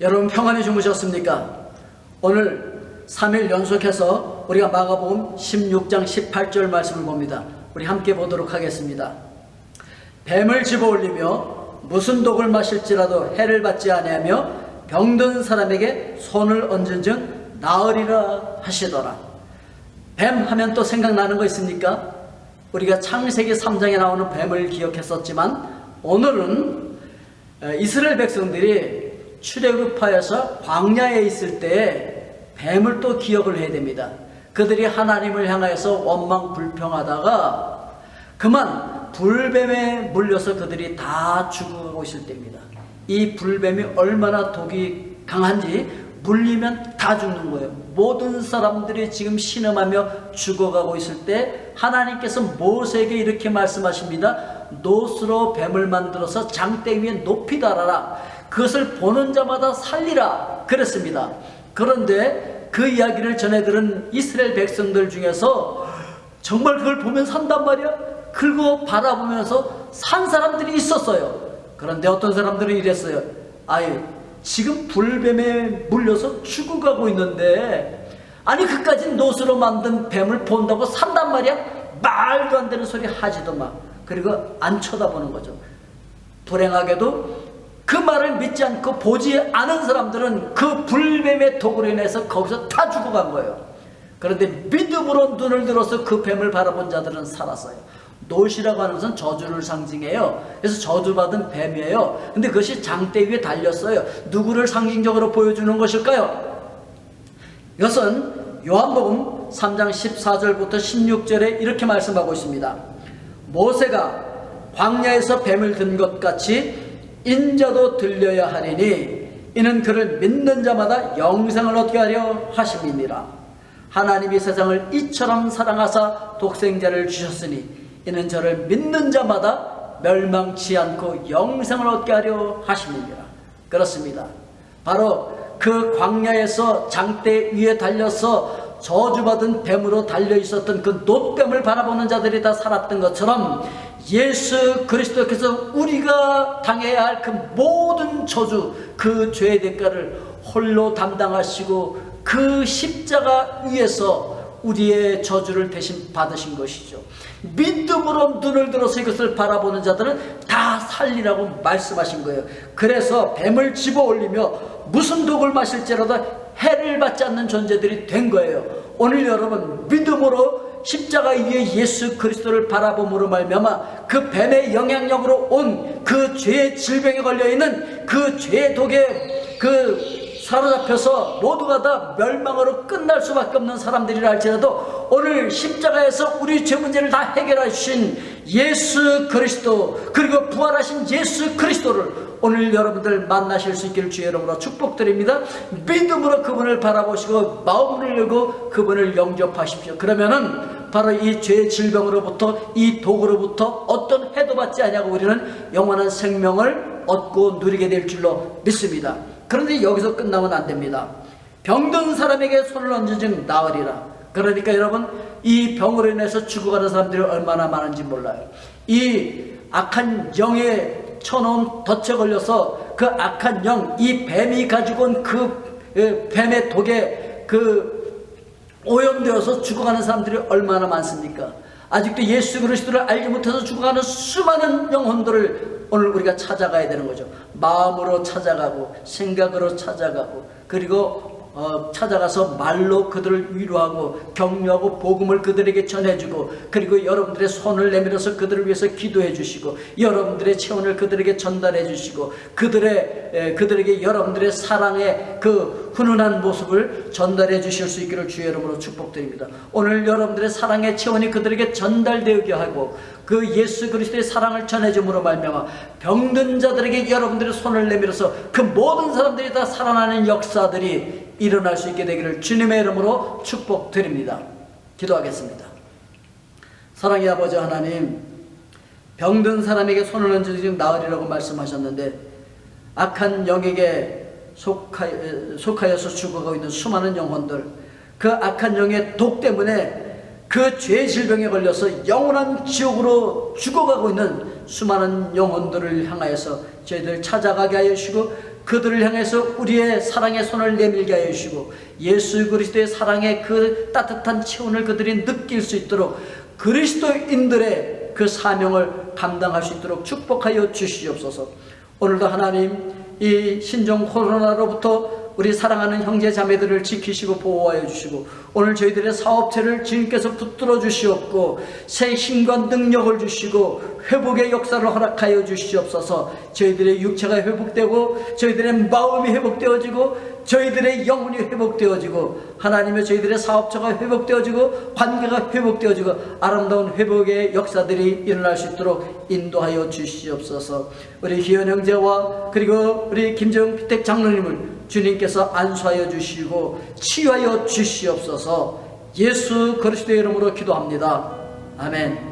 여러분 평안히 주무셨습니까? 오늘 3일 연속해서 우리가 마가복음 16장 18절 말씀을 봅니다. 우리 함께 보도록 하겠습니다. 뱀을 집어올리며 무슨 독을 마실지라도 해를 받지 아니하며 병든 사람에게 손을 얹은 즉 나으리라 하시더라. 뱀 하면 또 생각나는 거 있습니까? 우리가 창세기 3장에 나오는 뱀을 기억했었지만 오늘은 에, 이스라엘 백성들이 출애굽하여서 광야에 있을 때 뱀을 또 기억을 해야 됩니다. 그들이 하나님을 향하여서 원망 불평하다가 그만 불뱀에 물려서 그들이 다 죽어가고 있을 때입니다. 이 불뱀이 얼마나 독이 강한지 물리면 다 죽는 거예요. 모든 사람들이 지금 신음하며 죽어가고 있을 때 하나님께서 모세에게 이렇게 말씀하십니다. 노스로 뱀을 만들어서 장대 위에 높이 달아라. 그것을 보는 자마다 살리라. 그랬습니다. 그런데 그 이야기를 전해 들은 이스라엘 백성들 중에서 정말 그걸 보면 산단 말이야? 그거 바라보면서 산 사람들이 있었어요. 그런데 어떤 사람들은 이랬어요. 아유, 지금 불뱀에 물려서 죽어가고 있는데, 아니, 그까지 노스로 만든 뱀을 본다고 산단 말이야? 말도 안 되는 소리 하지도 마. 그리고 안 쳐다보는 거죠. 불행하게도 그 말을 믿지 않고 보지 않은 사람들은 그 불뱀의 독으로 인해서 거기서 다 죽어간 거예요. 그런데 믿음으로 눈을 들어서 그 뱀을 바라본 자들은 살았어요. 노시라고 하는 것은 저주를 상징해요. 그래서 저주받은 뱀이에요. 근데 그것이 장대 위에 달렸어요. 누구를 상징적으로 보여주는 것일까요? 이것은 요한복음 3장 14절부터 16절에 이렇게 말씀하고 있습니다. 모세가 광야에서 뱀을 든 것 같이 인자도 들려야 하리니 이는 그를 믿는 자마다 영생을 얻게 하려 하심이니라. 하나님이 세상을 이처럼 사랑하사 독생자를 주셨으니 이는 저를 믿는 자마다 멸망치 않고 영생을 얻게 하려 하심이니라. 그렇습니다. 바로 그 광야에서 장대 위에 달려서 저주받은 뱀으로 달려 있었던 그 노뱀을 바라보는 자들이 다 살았던 것처럼 예수 그리스도께서 우리가 당해야 할 그 모든 저주, 그 죄의 대가를 홀로 담당하시고 그 십자가 위에서 우리의 저주를 대신 받으신 것이죠. 믿음으로 눈을 들어서 이것을 바라보는 자들은 다 살리라고 말씀하신 거예요. 그래서 뱀을 집어 올리며 무슨 독을 마실지라도 해를 받지 않는 존재들이 된 거예요. 오늘 여러분 믿음으로 십자가 위에 예수 그리스도를 바라봄으로 말미암아 그 뱀의 영향력으로 온 그 죄의 질병에 걸려 있는 그 죄의 독에 그 사로잡혀서 모두가 다 멸망으로 끝날 수밖에 없는 사람들이라 할지라도 오늘 십자가에서 우리 죄 문제를 다 해결하신 예수 그리스도 그리고 부활하신 예수 그리스도를 오늘 여러분들 만나실 수 있기를 주의 이름으로 축복드립니다. 믿음으로 그분을 바라보시고 마음을 열고 그분을 영접하십시오. 그러면은 바로 이 죄의 질병으로부터 이 독으로부터 어떤 해도 받지 아니하고 우리는 영원한 생명을 얻고 누리게 될 줄로 믿습니다. 그런데 여기서 끝나면 안 됩니다. 병든 사람에게 손을 얹은 즉 나으리라. 그러니까 여러분 이 병으로 인해서 죽어가는 사람들이 얼마나 많은지 몰라요. 이 악한 영에 쳐놓은 덫에 걸려서 그 악한 영, 이 뱀이 가지고 온 그 뱀의 독에 그 오염되어서 죽어가는 사람들이 얼마나 많습니까? 아직도 예수 그리스도를 알지 못해서 죽어가는 수많은 영혼들을 오늘 우리가 찾아가야 되는 거죠. 마음으로 찾아가고 생각으로 찾아가고 그리고 어, 찾아가서 말로 그들을 위로하고 격려하고 복음을 그들에게 전해주고 그리고 여러분들의 손을 내밀어서 그들을 위해서 기도해 주시고 여러분들의 체온을 그들에게 전달해 주시고 그들의 에, 그들에게 여러분들의 사랑의 그 훈훈한 모습을 전달해 주실 수 있기를 주의 이름으로 축복드립니다. 오늘 여러분들의 사랑의 체온이 그들에게 전달되게 하고 그 예수 그리스도의 사랑을 전해줌으로 말미암아 병든 자들에게 여러분들의 손을 내밀어서 그 모든 사람들이 다 살아나는 역사들이 일어날 수 있게 되기를 주님의 이름으로 축복드립니다. 기도하겠습니다. 사랑의 아버지 하나님, 병든 사람에게 손을 얹으시 나으리라고 말씀하셨는데 악한 영에게 속하여, 속하여 서 죽어가고 있는 수많은 영혼들, 그 악한 영의 독 때문에 그 죄의 질병에 걸려서 영원한 지옥으로 죽어가고 있는 수많은 영혼들을 향하여서 저희들 찾아가게 하여 주시고 그들을 향해서 우리의 사랑의 손을 내밀게 하여 주시고 예수 그리스도의 사랑의 그 따뜻한 체온을 그들이 느낄 수 있도록 그리스도인들의 그 사명을 감당할 수 있도록 축복하여 주시옵소서. 오늘도 하나님 이 신종 코로나로부터 우리 사랑하는 형제 자매들을 지키시고 보호하여 주시고 오늘 저희들의 사업체를 주님께서 붙들어 주시옵고 새 힘과 능력을 주시고 회복의 역사를 허락하여 주시옵소서. 저희들의 육체가 회복되고 저희들의 마음이 회복되어지고 저희들의 영혼이 회복되어지고 하나님의 저희들의 사업체가 회복되어지고 관계가 회복되어지고 아름다운 회복의 역사들이 일어날 수 있도록 인도하여 주시옵소서. 우리 희연 형제와 그리고 우리 김정 피택 장로님을 주님께서 안수하여 주시고 치유하여 주시옵소서. 예수 그리스도의 이름으로 기도합니다. 아멘